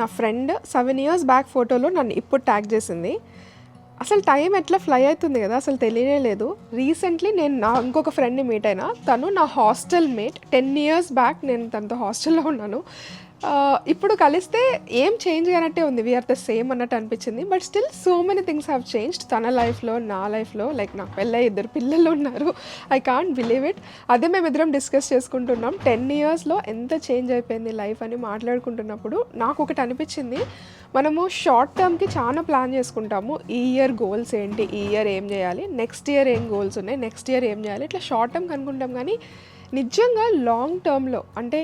నా friend seven years back ఫోటోలో నన్ను ఇప్పుడు ట్యాగ్ చేసింది. అసలు టైం ఎట్లా ఫ్లై అవుతుంది కదా అసలు తెలియనే లేదు. రీసెంట్లీ నేను నా ఇంకొక ఫ్రెండ్ని మీట్ అయినా తను నా hostel mate ten years back నేను తనతో హాస్టల్లో ఉన్నాను. ఇప్పుడు కలిస్తే ఏం చేంజ్ అయినట్టే ఉంది. వీఆర్ ద సేమ్ అన్నట్టు అనిపించింది. But still so many things have changed తన లైఫ్లో నా లైఫ్లో లైక్ నాకు పెళ్ళ ఇద్దరు పిల్లలు ఉన్నారు. ఐ కాంట్ బిలీవ్ ఇట్ అదే మేము ఇద్దరం డిస్కస్ చేసుకుంటున్నాం టెన్ ఇయర్స్లో ఎంత చేంజ్ అయిపోయింది లైఫ్ అని మాట్లాడుకుంటున్నప్పుడు నాకు ఒకటి అనిపించింది. మనము షార్ట్ టర్మ్కి చాలా ప్లాన్ చేసుకుంటాము. ఈ ఇయర్ గోల్స్ ఏంటి? ఈ ఇయర్ ఏం చేయాలి? నెక్స్ట్ ఇయర్ ఏం గోల్స్ ఉన్నాయి? నెక్స్ట్ ఇయర్ ఏం చేయాలి? ఇట్లా షార్ట్ టర్మ్ కనుక్కుంటాం. కానీ నిజంగా లాంగ్ టర్మ్లో అంటే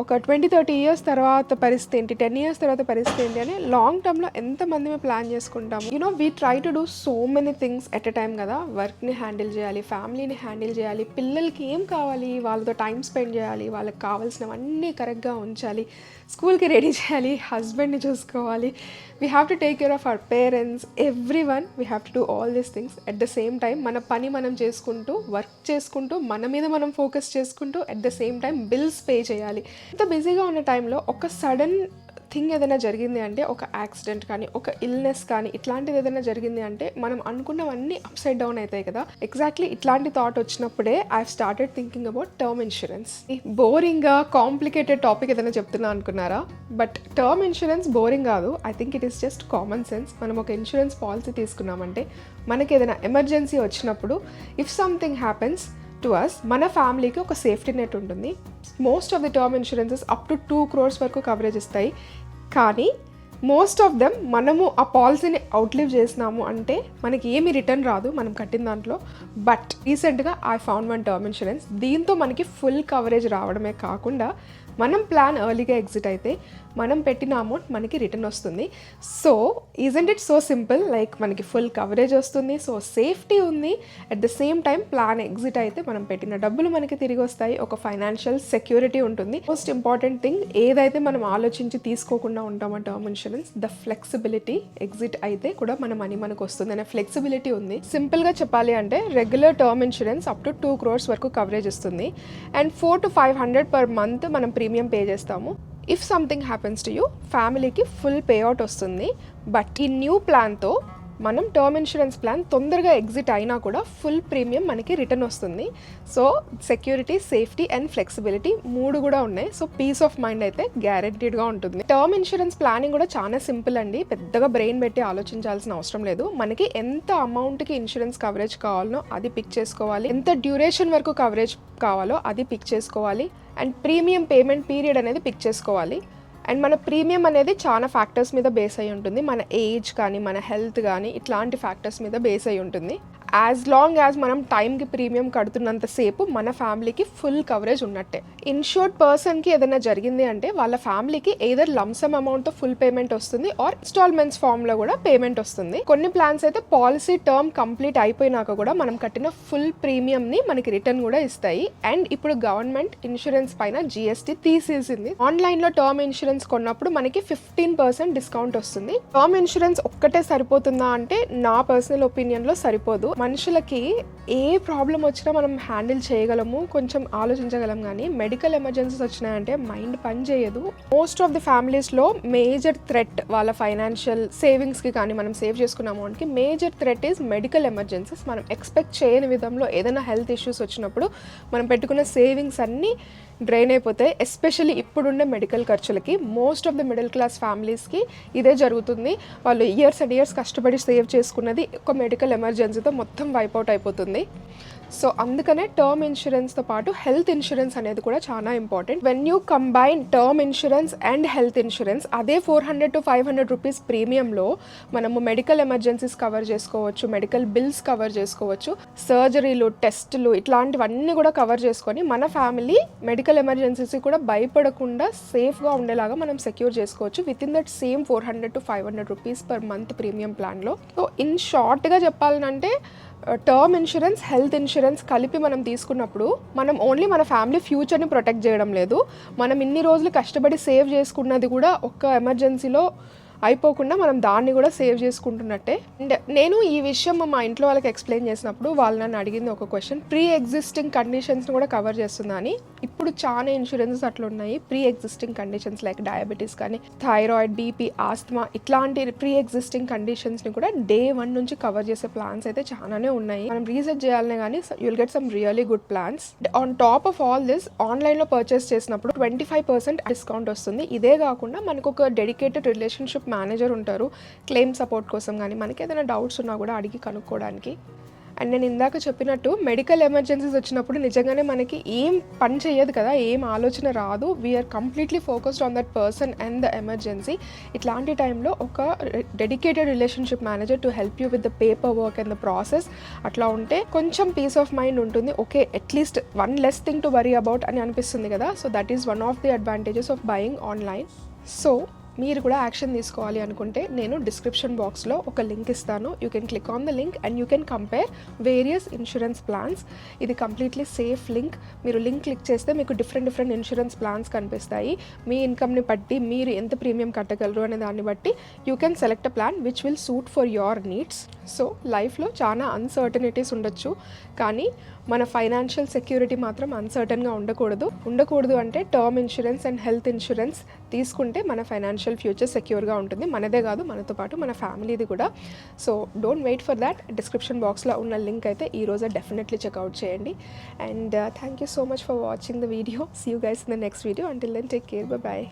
ఒక ట్వంటీ థర్టీ ఇయర్స్ తర్వాత పరిస్థితి ఏంటి? టెన్ ఇయర్స్ తర్వాత పరిస్థితి ఏంటి అని లాంగ్ టర్మ్లో ఎంతమంది మేము ప్లాన్ చేసుకుంటాము? You know we try to do so many things at a time కదా. వర్క్ని హ్యాండిల్ చేయాలి ఫ్యామిలీని హ్యాండిల్ చేయాలి పిల్లలకి ఏం కావాలి వాళ్ళతో టైం స్పెండ్ చేయాలి వాళ్ళకి కావాల్సినవన్నీ కరెక్ట్గా ఉంచాలి స్కూల్కి రెడీ చేయాలి హస్బెండ్ని చూసుకోవాలి. We have to take care of our parents every one we have to do all these things at the same time మన పని మనం చేసుకుంటూ వర్క్ చేసుకుంటూ మన మీద మనం ఫోకస్ చేసుకుంటూ at the same time bills pay చేయాలి. ఇంత బిజీగా ఉన్న టైంలో ఒక సడన్ థింగ్ ఏదైనా జరిగింది అంటే ఒక యాక్సిడెంట్ కానీ ఒక ఇల్నెస్ కానీ ఇట్లాంటిది ఏదైనా జరిగింది అంటే మనం అనుకున్నవన్నీ అప్సైడ్ డౌన్ అవుతాయి కదా. ఎగ్జాక్ట్లీ ఇట్లాంటి థాట్ వచ్చినప్పుడే I started thinking about term insurance బోరింగ్గా complicated topic ఏదైనా చెప్తున్నా అనుకున్నారా? బట్ టర్మ్ ఇన్సూరెన్స్ బోరింగ్ కాదు. I think it is just common sense మనం ఒక ఇన్సూరెన్స్ పాలసీ తీసుకున్నామంటే మనకి ఏదైనా ఎమర్జెన్సీ వచ్చినప్పుడు if something happens to us మన ఫ్యామిలీకి ఒక సేఫ్టీ నెట్ ఉంటుంది. Most of the term insurances up to two crores వరకు కవరేజ్ ఇస్తాయి. కానీ మోస్ట్ ఆఫ్ దెమ్ మనము ఆ పాలసీని అవుట్లివ్ చేసినాము అంటే మనకి ఏమి రిటర్న్ రాదు మనం కట్టిన దాంట్లో. బట్ రీసెంట్గా I found one term insurance దీంతో మనకి ఫుల్ కవరేజ్ రావడమే కాకుండా మనం ప్లాన్ ఎర్లీగా ఎగ్జిట్ అయితే మనం పెట్టిన అమౌంట్ మనకి రిటర్న్ వస్తుంది. So isn't it so simple like మనకి ఫుల్ కవరేజ్ వస్తుంది. సో సేఫ్టీ ఉంది. At the same time plan exit అయితే మనం పెట్టిన డబ్బులు మనకి తిరిగి వస్తాయి. ఒక ఫైనాన్షియల్ సెక్యూరిటీ ఉంటుంది. మోస్ట్ ఇంపార్టెంట్ థింగ్ ఏదైతే మనం ఆలోచించి తీసుకోకుండా ఉంటామో term insurance the flexibility exit అయితే కూడా మన మనీ మనకు వస్తుంది. అనే ఫ్లెక్సిబిలిటీ ఉంది. సింపుల్గా చెప్పాలి అంటే regular term insurance up to two crores వరకు కవరేజ్ ఇస్తుంది. And four to five hundred per month మనం ప్రీమియం పే చేస్తాము. If something happens to you ఫ్యామిలీకి ఫుల్ పే అవుట్ వస్తుంది. బట్ ఈ న్యూ ప్లాన్తో మనం టర్మ్ ఇన్సూరెన్స్ ప్లాన్ తొందరగా ఎగ్జిట్ అయినా కూడా ఫుల్ ప్రీమియం మనకి రిటర్న్ వస్తుంది. So security safety and flexibility మూడు కూడా ఉన్నాయి. సో పీస్ ఆఫ్ మైండ్ అయితే గ్యారెంటీడ్గా ఉంటుంది. టర్మ్ ఇన్సూరెన్స్ ప్లానింగ్ కూడా చాలా సింపుల్ అండి. పెద్దగా బ్రెయిన్ పెట్టి ఆలోచించాల్సిన అవసరం లేదు. మనకి ఎంత అమౌంట్కి ఇన్సూరెన్స్ కవరేజ్ కావాలనో అది పిక్ చేసుకోవాలి. ఎంత డ్యూరేషన్ వరకు కవరేజ్ కావాలో అది పిక్ చేసుకోవాలి. అండ్ ప్రీమియం పేమెంట్ పీరియడ్ అనేది పిక్ చేసుకోవాలి. అండ్ మన ప్రీమియం అనేది చాలా ఫ్యాక్టర్స్ మీద బేస్ అయి ఉంటుంది. మన ఏజ్ కానీ మన హెల్త్ కానీ ఇట్లాంటి ఫ్యాక్టర్స్ మీద బేస్ అయి ఉంటుంది. యాజ్ లాంగ్ యాజ్ మనం టైంకి ప్రీమియం కడుతున్నంత సేపు మన ఫ్యామిలీకి ఫుల్ కవరేజ్ ఉన్నట్టే. ఇన్షూర్డ్ పర్సన్కి ఏదైనా జరిగింది అంటే వాళ్ళ ఫ్యామిలీకి ఏదర్ లంసమ్ అమౌంట్తో ఫుల్ పేమెంట్ వస్తుంది ఆర్ ఇన్స్టాల్మెంట్స్ ఫామ్లో కూడా పేమెంట్ వస్తుంది. కొన్ని ప్లాన్స్ అయితే పాలసీ టర్మ్ కంప్లీట్ అయిపోయినాక కూడా మనం కట్టిన ఫుల్ ప్రీమియంని మనకి రిటర్న్ కూడా ఇస్తాయి. అండ్ ఇప్పుడు గవర్నమెంట్ ఇన్సూరెన్స్ పైన జిఎస్టీ తీసేసింది. ఆన్లైన్లో టర్మ్ ఇన్సూరెన్స్ కొన్నప్పుడు మనకి ఫిఫ్టీన్ పర్సెంట్ డిస్కౌంట్ వస్తుంది. టర్మ్ ఇన్సూరెన్స్ ఒక్కటే సరిపోతుందా అంటే నా పర్సనల్ ఒపీనియన్లో సరిపోదు. మనుషులకి ఏ ప్రాబ్లం వచ్చినా మనం హ్యాండిల్ చేయగలము కొంచెం ఆలోచించగలం కానీ మెడికల్ ఎమర్జెన్సీస్ వచ్చినాయంటే మైండ్ పని చేయదు. మోస్ట్ ఆఫ్ ది ఫ్యామిలీస్లో మేజర్ థ్రెట్ వాళ్ళ ఫైనాన్షియల్ సేవింగ్స్కి కానీ మనం సేవ్ చేసుకున్న అమౌంట్కి major threat is medical emergencies మనం ఎక్స్పెక్ట్ చేయని విధంలో ఏదైనా హెల్త్ ఇష్యూస్ వచ్చినప్పుడు మనం పెట్టుకున్న సేవింగ్స్ అన్నీ డ్రైన్ అయిపోతాయి ఎస్పెషల్లీ ఇప్పుడుండే మెడికల్ ఖర్చులకి. Most of the middle class ఫ్యామిలీస్కి ఇదే జరుగుతుంది. వాళ్ళు ఇయర్స్ అండ్ ఇయర్స్ కష్టపడి సేవ్ చేసుకున్నది ఒక మెడికల్ ఎమర్జెన్సీతో మొత్తం వైపౌట్ అయిపోతుంది. సో అందుకనే టర్మ్ ఇన్సూరెన్స్తో పాటు హెల్త్ ఇన్సూరెన్స్ అనేది కూడా చాలా important when you combine term insurance and health insurance అదే four hundred to five hundred rupees ప్రీమియంలో మనము మెడికల్ ఎమర్జెన్సీస్ కవర్ చేసుకోవచ్చు మెడికల్ బిల్స్ కవర్ చేసుకోవచ్చు సర్జరీలు టెస్టులు ఇట్లాంటివన్నీ కూడా కవర్ చేసుకొని మన ఫ్యామిలీ మెడికల్ ఎమర్జెన్సీస్ కూడా భయపడకుండా సేఫ్గా ఉండేలాగా మనం సెక్యూర్ చేసుకోవచ్చు with in that same four hundred to five hundred rupees per month premium ప్లాన్లో సో ఇన్ షార్ట్గా చెప్పాలంటే టర్మ్ ఇన్సూరెన్స్ హెల్త్ ఇన్సూరెన్స్ కలిపి మనం తీసుకున్నప్పుడు మనం ఓన్లీ మన ఫ్యామిలీ ఫ్యూచర్ని ప్రొటెక్ట్ చేయడం లేదు. మనం ఇన్ని రోజులు కష్టపడి సేవ్ చేసుకున్నది కూడా ఒక్క ఎమర్జెన్సీలో అయిపోకుండా మనం దాన్ని కూడా సేవ్ చేసుకుంటున్నట్టే. అండ్ నేను ఈ విషయం మా ఇంట్లో వాళ్ళకి ఎక్స్ప్లెయిన్ చేసినప్పుడు వాళ్ళు నన్ను అడిగింది ఒక క్వశ్చన్. ప్రీ ఎగ్జిస్టింగ్ కండిషన్స్ని కూడా కవర్ చేస్తుందా అని. ఇప్పుడు చాలా ఇన్సూరెన్సెస్ అట్లా ఉన్నాయి. Pre existing conditions like diabetes కానీ థైరాయిడ్ బీపీ ఆస్తమా ఇట్లాంటి ప్రీ ఎగ్జిస్టింగ్ కండిషన్స్ని కూడా డే వన్ నుంచి కవర్ చేసే ప్లాన్స్ అయితే చాలానే ఉన్నాయి. మనం రీసెర్చ్ చేయాలనే కానీ you'll get some really good plans on top of all this ఆన్లైన్లో పర్చేస్ చేసినప్పుడు ట్వంటీ ఫైవ్ పర్సెంట్ డిస్కౌంట్ వస్తుంది. ఇదే కాకుండా మనకు ఒక డెడికేటెడ్ రిలేషన్షిప్ మేనేజర్ ఉంటారు క్లెయిమ్ సపోర్ట్ కోసం కానీ మనకి ఏదైనా డౌట్స్ ఉన్నా కూడా అడిగి కనుక్కోవడానికి. అండ్ నేను ఇందాక చెప్పినట్టు మెడికల్ ఎమర్జెన్సీస్ వచ్చినప్పుడు నిజంగానే మనకి ఏం పని చేయదు కదా ఏం ఆలోచన రాదు. We're completely focused on that person and the emergency ఇట్లాంటి టైంలో ఒక dedicated relationship manager to help you with the paper work and the process అట్లా ఉంటే కొంచెం పీస్ ఆఫ్ మైండ్ ఉంటుంది. Okay at least one less thing to worry about అని అనిపిస్తుంది కదా. So that is one of the advantages of buying online so మీరు కూడా action తీసుకోవాలి అనుకుంటే నేను డిస్క్రిప్షన్ బాక్స్లో ఒక లింక్ ఇస్తాను. You can click on the link and you can compare various insurance plans ఇది కంప్లీట్లీ సేఫ్ లింక్ మీరు లింక్ క్లిక్ చేస్తే మీకు డిఫరెంట్ డిఫరెంట్ ఇన్సూరెన్స్ ప్లాన్స్ కనిపిస్తాయి. మీ ఇన్కమ్ని బట్టి మీరు ఎంత ప్రీమియం కట్టగలరు అనే దాన్ని బట్టి you can select a plan which will suit for your needs so లైఫ్లో చాలా అన్సర్టనిటీస్ ఉండొచ్చు. కానీ మన ఫైనాన్షియల్ సెక్యూరిటీ మాత్రం అన్సర్టన్గా ఉండకూడదు. ఉండకూడదు అంటే term insurance and health insurance తీసుకుంటే మన ఫైనాన్షియల్ ఫ్యూచర్ సెక్యూర్గా ఉంటుంది. మనదే కాదు మనతో పాటు మన ఫ్యామిలీది కూడా. So don't wait for that description బాక్స్లో ఉన్న లింక్ అయితే ఈ రోజే డెఫినెట్లీ చెక్అవుట్ చేయండి. And thank you so much for watching the video see you guys in the next video until then take care bye bye